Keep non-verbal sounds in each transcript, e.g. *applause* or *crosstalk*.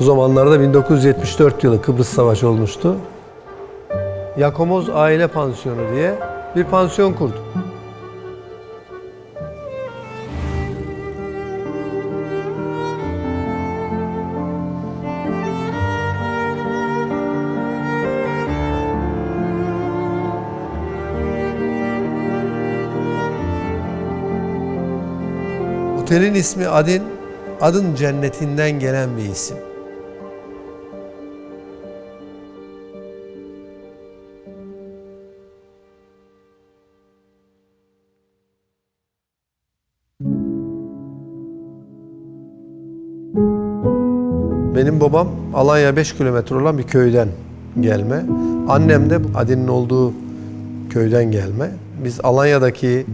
Bu zamanlarda 1974 yılı Kıbrıs Savaşı olmuştu. Yakomoz Aile Pansiyonu diye bir pansiyon kurduk. Otelin ismi Adin, Adın cennetinden gelen bir isim. Benim babam Alanya 5 kilometre olan bir köyden gelme. Annem de Adin'in olduğu köyden gelme. Biz Alanya'daki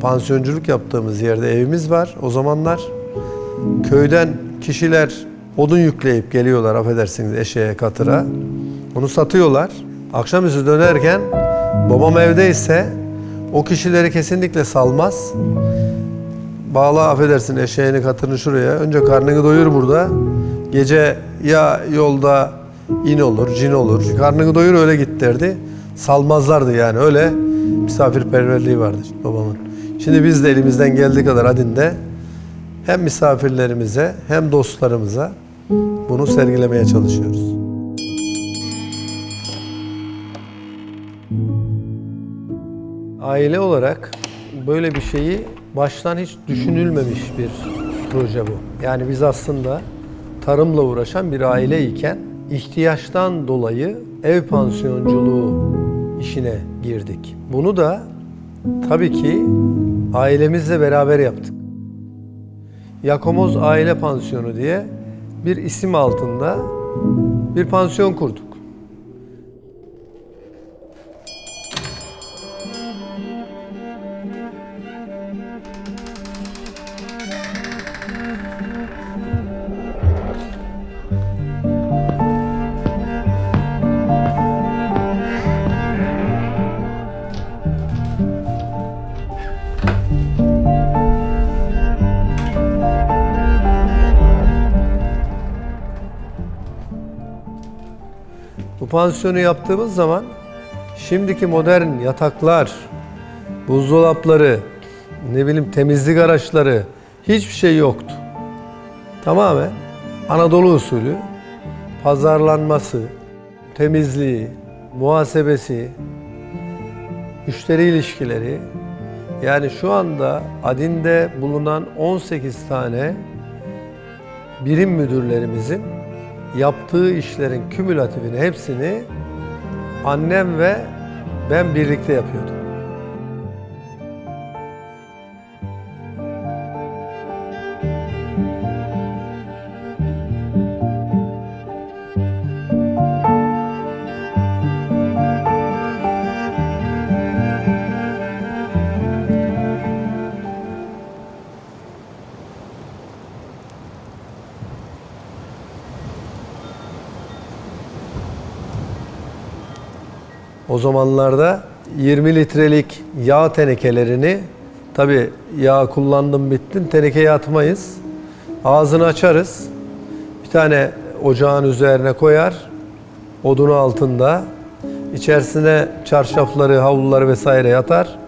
pansiyonculuk yaptığımız yerde evimiz var. O zamanlar köyden kişiler odun yükleyip geliyorlar affedersiniz eşeğe katıra. Onu satıyorlar. Akşamüstü dönerken babam evdeyse o kişileri kesinlikle salmaz. Bağla affedersin eşeğini katırını şuraya. Önce karnını doyur burada. Gece ya yolda in olur, cin olur. Karnını doyur öyle git derdi. Salmazlardı yani öyle misafirperverliği vardır babamın. Şimdi biz de elimizden geldiği kadar Adin'de hem misafirlerimize hem dostlarımıza bunu sergilemeye çalışıyoruz. Aile olarak böyle bir şeyi baştan hiç düşünülmemiş bir proje bu. Yani biz aslında tarımla uğraşan bir aile iken ihtiyaçtan dolayı ev pansiyonculuğu işine girdik. Bunu da tabii ki ailemizle beraber yaptık. Yakomoz Aile Pansiyonu diye bir isim altında bir pansiyon kurduk. Pansiyonu yaptığımız zaman şimdiki modern yataklar, buzdolapları, ne bileyim temizlik araçları hiçbir şey yoktu. Tamamen Anadolu usulü pazarlanması, temizliği, muhasebesi, müşteri ilişkileri yani şu anda Adin'de bulunan 18 tane birim müdürlerimizin yaptığı işlerin kümülatifini hepsini annem ve ben birlikte yapıyorduk. Zamanlarda 20 litrelik yağ tenekelerini tabi yağ kullandım bittin tenekeye atmayız. Ağzını açarız. Bir tane ocağın üzerine koyar. Odunu altında. içerisine çarşafları, havluları vesaire yatar.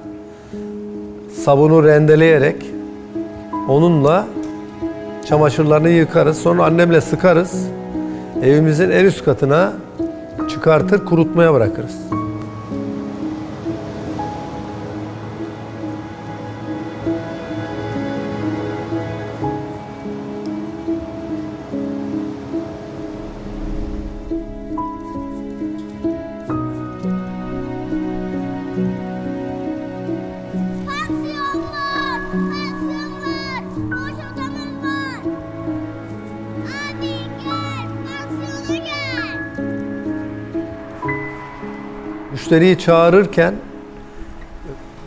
Sabunu rendeleyerek onunla çamaşırlarını yıkarız. Sonra annemle sıkarız. Evimizin en üst katına çıkartır kurutmaya bırakırız. Müşteriyi çağırırken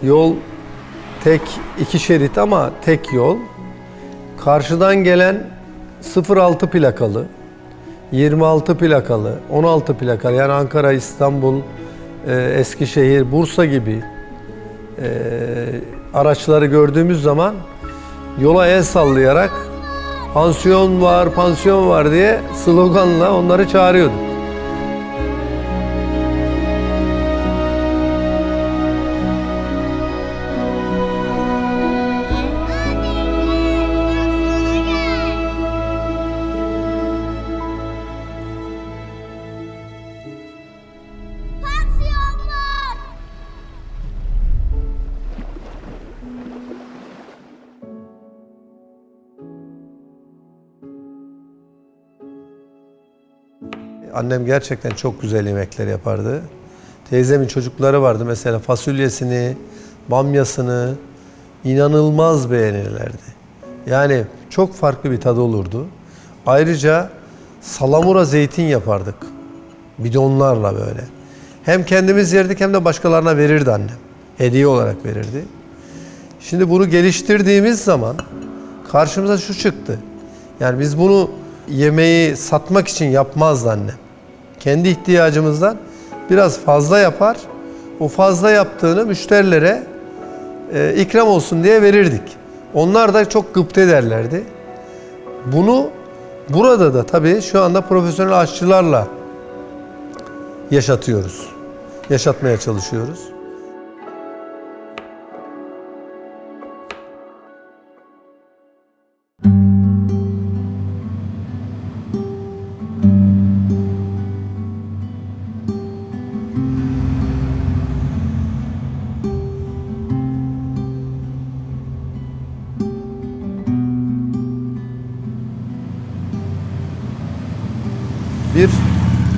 yol tek iki şerit ama tek yol. Karşıdan gelen 06 plakalı, 26 plakalı, 16 plakalı yani Ankara, İstanbul, e, Eskişehir, Bursa gibi e, araçları gördüğümüz zaman yola el sallayarak Pansiyon var, pansiyon var diye sloganla onları çağırıyorduk. Annem gerçekten çok güzel yemekler yapardı. Teyzemin çocukları vardı mesela fasulyesini, bamyasını inanılmaz beğenirlerdi. Yani çok farklı bir tadı olurdu. Ayrıca salamura zeytin yapardık. Bidonlarla böyle. Hem kendimiz yerdik hem de başkalarına verirdi annem. Hediye olarak verirdi. Şimdi bunu geliştirdiğimiz zaman karşımıza şu çıktı. Yani biz bunu yemeği satmak için yapmazdı annem. Kendi ihtiyacımızdan biraz fazla yapar. O fazla yaptığını müşterilere e, ikram olsun diye verirdik. Onlar da çok gıpta ederlerdi. Bunu burada da tabii şu anda profesyonel aşçılarla yaşatıyoruz. Yaşatmaya çalışıyoruz.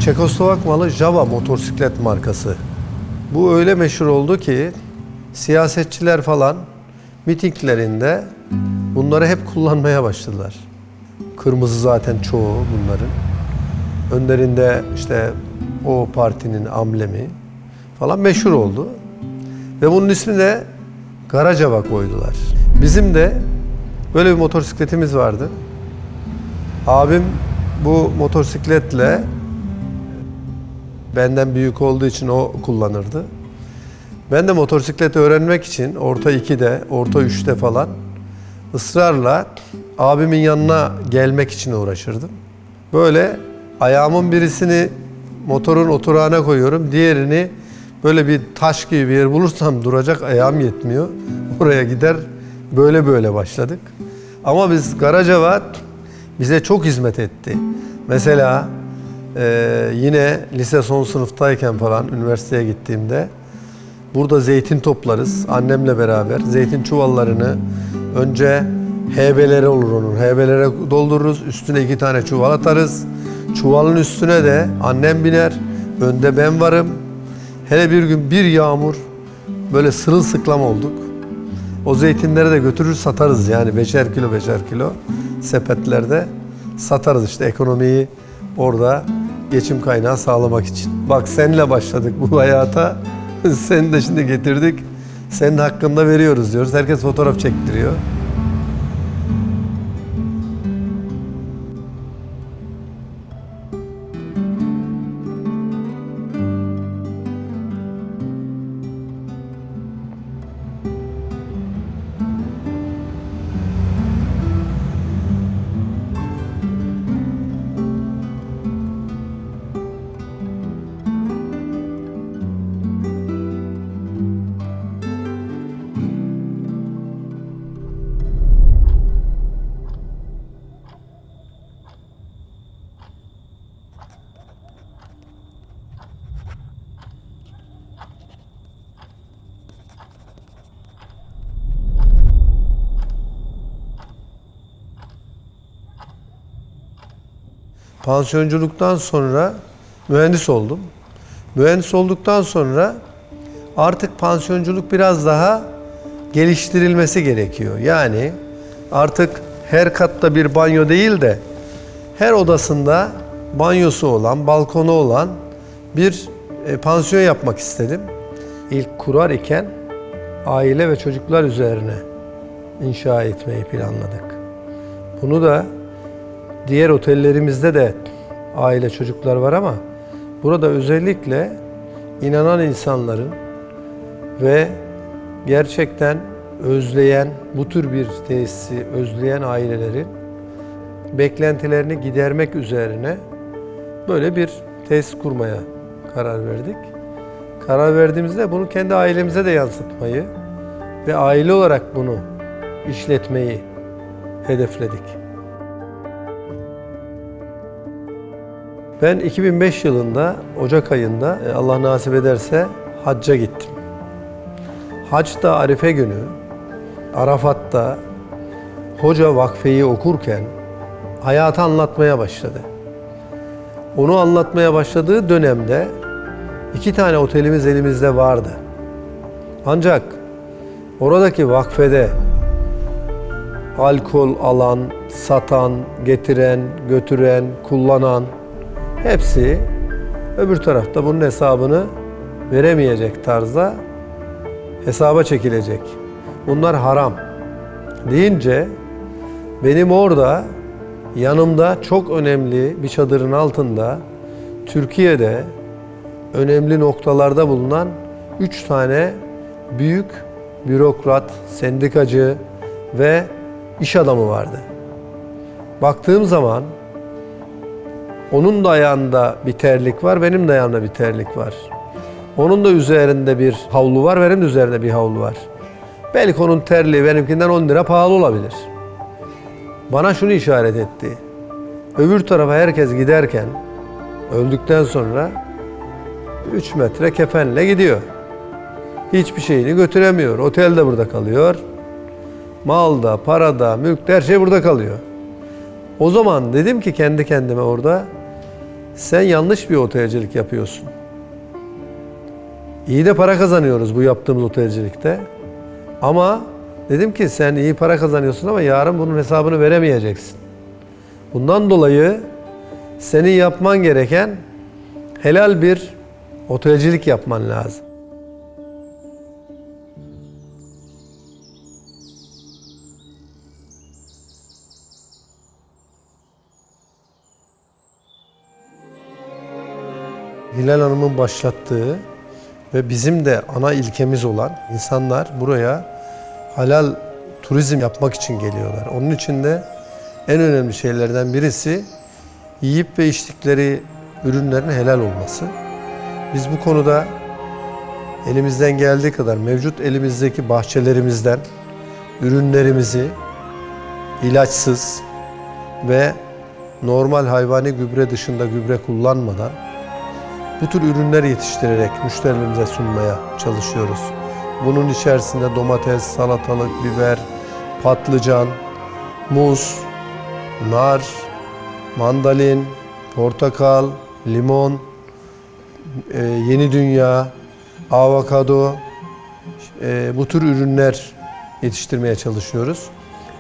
Çekoslovak malı Java motosiklet markası. Bu öyle meşhur oldu ki siyasetçiler falan mitinglerinde bunları hep kullanmaya başladılar. Kırmızı zaten çoğu bunların. Önlerinde işte o partinin amblemi falan meşhur oldu. Ve bunun ismini de Garacava koydular. Bizim de böyle bir motosikletimiz vardı. Abim bu motosikletle benden büyük olduğu için o kullanırdı. Ben de motosiklet öğrenmek için orta 2'de, orta 3'te falan ısrarla abimin yanına gelmek için uğraşırdım. Böyle ayağımın birisini motorun oturağına koyuyorum, diğerini böyle bir taş gibi bir yer bulursam duracak ayağım yetmiyor. Oraya gider böyle böyle başladık. Ama biz Garacava bize çok hizmet etti. Mesela e, yine lise son sınıftayken falan üniversiteye gittiğimde burada zeytin toplarız annemle beraber. Zeytin çuvallarını önce hebeleri olur onun. Hebelere doldururuz. Üstüne iki tane çuval atarız. Çuvalın üstüne de annem biner. Önde ben varım. Hele bir gün bir yağmur böyle sırılsıklam olduk. O zeytinleri de götürür satarız yani beşer kilo beşer kilo sepetlerde satarız işte ekonomiyi orada geçim kaynağı sağlamak için. Bak seninle başladık bu hayata. *laughs* Seni de şimdi getirdik. Senin hakkında veriyoruz diyoruz. Herkes fotoğraf çektiriyor. Pansiyonculuktan sonra mühendis oldum. Mühendis olduktan sonra artık pansiyonculuk biraz daha geliştirilmesi gerekiyor. Yani artık her katta bir banyo değil de her odasında banyosu olan, balkonu olan bir e, pansiyon yapmak istedim. İlk kurar iken aile ve çocuklar üzerine inşa etmeyi planladık. Bunu da Diğer otellerimizde de aile çocuklar var ama burada özellikle inanan insanların ve gerçekten özleyen, bu tür bir tesisi özleyen ailelerin beklentilerini gidermek üzerine böyle bir tesis kurmaya karar verdik. Karar verdiğimizde bunu kendi ailemize de yansıtmayı ve aile olarak bunu işletmeyi hedefledik. Ben 2005 yılında Ocak ayında e, Allah nasip ederse hacca gittim. Haçta Arife günü Arafat'ta hoca vakfeyi okurken hayatı anlatmaya başladı. Onu anlatmaya başladığı dönemde iki tane otelimiz elimizde vardı. Ancak oradaki vakfede alkol alan, satan, getiren, götüren, kullanan hepsi öbür tarafta bunun hesabını veremeyecek tarzda hesaba çekilecek. Bunlar haram deyince benim orada yanımda çok önemli bir çadırın altında Türkiye'de önemli noktalarda bulunan üç tane büyük bürokrat, sendikacı ve iş adamı vardı. Baktığım zaman onun da ayağında bir terlik var, benim de ayağımda bir terlik var. Onun da üzerinde bir havlu var, benim de üzerinde bir havlu var. Belki onun terliği benimkinden 10 lira pahalı olabilir. Bana şunu işaret etti. Öbür tarafa herkes giderken, öldükten sonra 3 metre kefenle gidiyor. Hiçbir şeyini götüremiyor. Otel de burada kalıyor. Malda, parada, mülkte her şey burada kalıyor. O zaman dedim ki kendi kendime orada sen yanlış bir otelcilik yapıyorsun. İyi de para kazanıyoruz bu yaptığımız otelcilikte. Ama dedim ki sen iyi para kazanıyorsun ama yarın bunun hesabını veremeyeceksin. Bundan dolayı senin yapman gereken helal bir otelcilik yapman lazım. Hilal Hanım'ın başlattığı ve bizim de ana ilkemiz olan insanlar buraya halal turizm yapmak için geliyorlar. Onun için de en önemli şeylerden birisi yiyip ve içtikleri ürünlerin helal olması. Biz bu konuda elimizden geldiği kadar mevcut elimizdeki bahçelerimizden ürünlerimizi ilaçsız ve normal hayvani gübre dışında gübre kullanmadan bu tür ürünler yetiştirerek müşterilerimize sunmaya çalışıyoruz. Bunun içerisinde domates, salatalık, biber, patlıcan, muz, nar, mandalin, portakal, limon, e, yeni dünya, avokado, e, bu tür ürünler yetiştirmeye çalışıyoruz.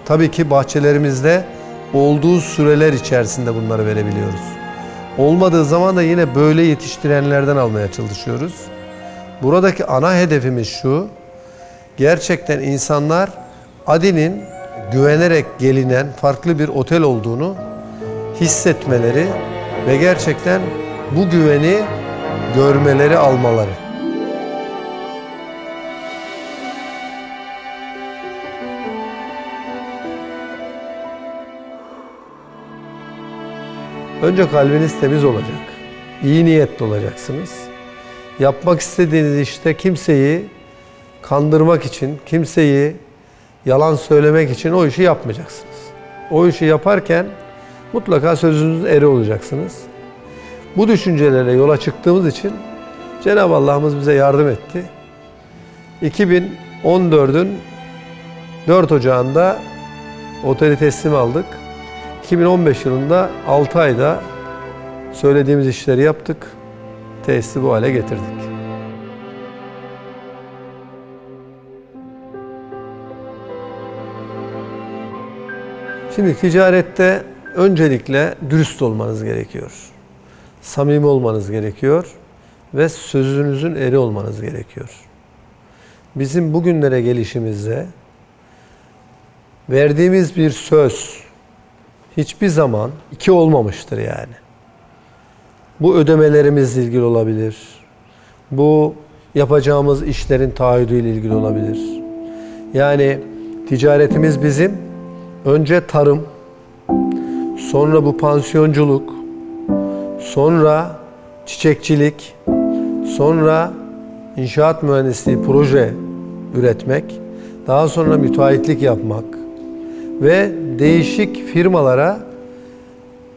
Tabii ki bahçelerimizde olduğu süreler içerisinde bunları verebiliyoruz. Olmadığı zaman da yine böyle yetiştirenlerden almaya çalışıyoruz. Buradaki ana hedefimiz şu. Gerçekten insanlar Adi'nin güvenerek gelinen farklı bir otel olduğunu hissetmeleri ve gerçekten bu güveni görmeleri, almaları. Önce kalbiniz temiz olacak. İyi niyetli olacaksınız. Yapmak istediğiniz işte kimseyi kandırmak için, kimseyi yalan söylemek için o işi yapmayacaksınız. O işi yaparken mutlaka sözünüzün eri olacaksınız. Bu düşüncelere yola çıktığımız için Cenab-ı Allah'ımız bize yardım etti. 2014'ün 4 Ocağı'nda oteli teslim aldık. 2015 yılında 6 ayda söylediğimiz işleri yaptık. Tesisi bu hale getirdik. Şimdi ticarette öncelikle dürüst olmanız gerekiyor. Samimi olmanız gerekiyor ve sözünüzün eri olmanız gerekiyor. Bizim bugünlere gelişimizde verdiğimiz bir söz hiçbir zaman iki olmamıştır yani. Bu ödemelerimizle ilgili olabilir. Bu yapacağımız işlerin taahhüdüyle ilgili olabilir. Yani ticaretimiz bizim önce tarım, sonra bu pansiyonculuk, sonra çiçekçilik, sonra inşaat mühendisliği proje üretmek, daha sonra müteahhitlik yapmak ve değişik firmalara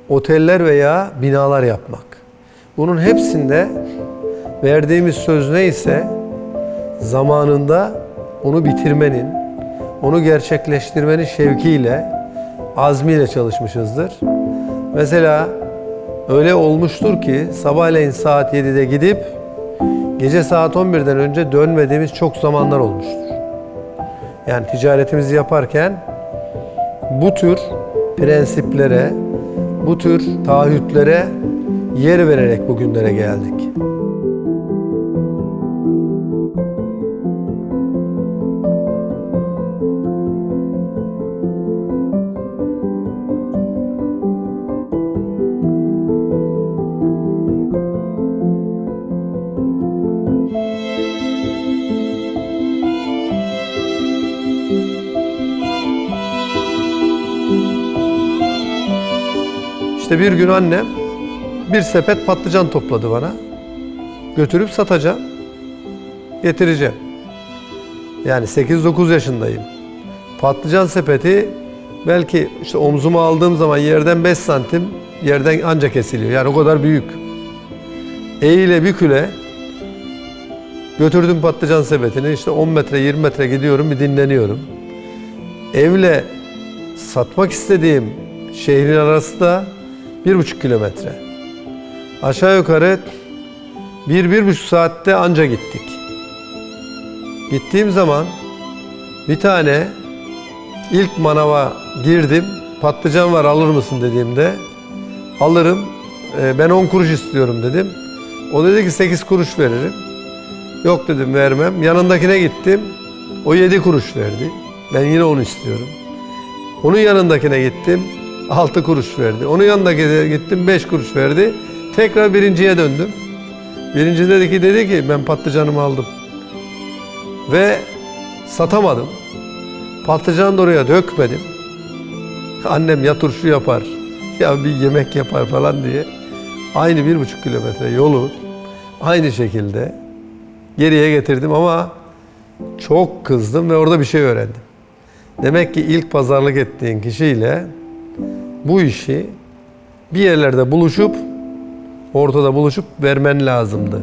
oteller veya binalar yapmak. Bunun hepsinde verdiğimiz söz neyse zamanında onu bitirmenin, onu gerçekleştirmenin şevkiyle, azmiyle çalışmışızdır. Mesela öyle olmuştur ki sabahleyin saat 7'de gidip gece saat 11'den önce dönmediğimiz çok zamanlar olmuştur. Yani ticaretimizi yaparken bu tür prensiplere, bu tür taahhütlere yer vererek bugünlere geldik. İşte bir gün annem bir sepet patlıcan topladı bana. Götürüp satacağım. Getireceğim. Yani 8-9 yaşındayım. Patlıcan sepeti belki işte omzuma aldığım zaman yerden 5 santim yerden anca kesiliyor. Yani o kadar büyük. Eğile büküle götürdüm patlıcan sepetini işte 10 metre 20 metre gidiyorum bir dinleniyorum. Evle satmak istediğim şehrin arası da bir buçuk kilometre. Aşağı yukarı bir, bir buçuk saatte anca gittik. Gittiğim zaman bir tane ilk manava girdim. Patlıcan var alır mısın dediğimde alırım. "E, ben 10 kuruş istiyorum dedim. O dedi ki 8 kuruş veririm. Yok dedim vermem. Yanındakine gittim. O 7 kuruş verdi. Ben yine onu istiyorum. Onun yanındakine gittim. 6 kuruş verdi. Onun yanındakine gittim 5 kuruş verdi. Tekrar birinciye döndüm. Birinci dedi ki dedi ki ben patlıcanımı aldım. Ve satamadım. Patlıcanı oraya dökmedim. Annem ya turşu yapar ya bir yemek yapar falan diye. Aynı bir buçuk kilometre yolu aynı şekilde geriye getirdim ama çok kızdım ve orada bir şey öğrendim. Demek ki ilk pazarlık ettiğin kişiyle bu işi bir yerlerde buluşup ortada buluşup vermen lazımdı.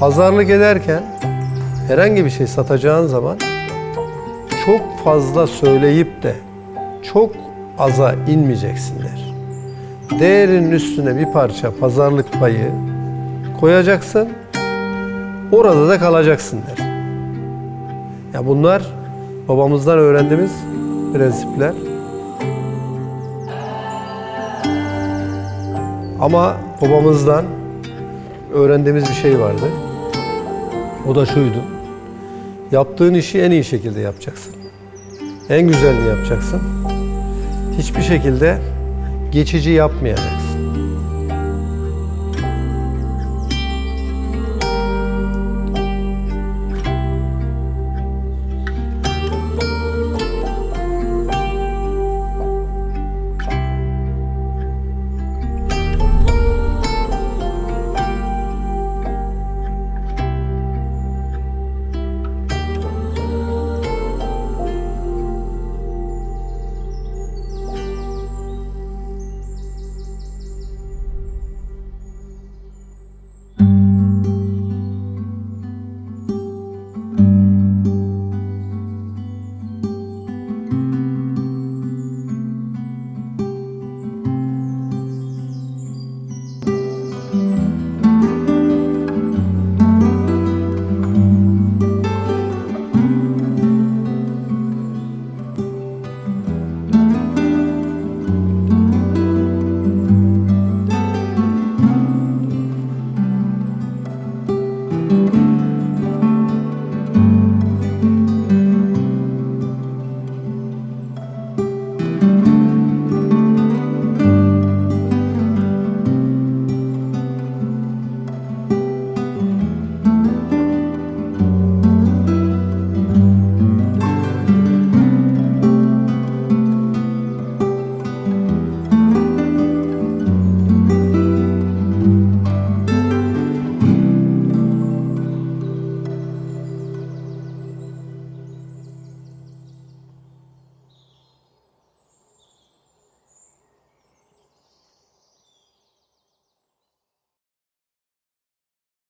Pazarlık ederken herhangi bir şey satacağın zaman çok fazla söyleyip de çok aza inmeyeceksinler. Değerinin üstüne bir parça pazarlık payı koyacaksın. Orada da kalacaksın der. Ya bunlar babamızdan öğrendiğimiz prensipler. Ama babamızdan öğrendiğimiz bir şey vardı. O da şuydu. Yaptığın işi en iyi şekilde yapacaksın. En güzelini yapacaksın. Hiçbir şekilde geçici yapmayarak.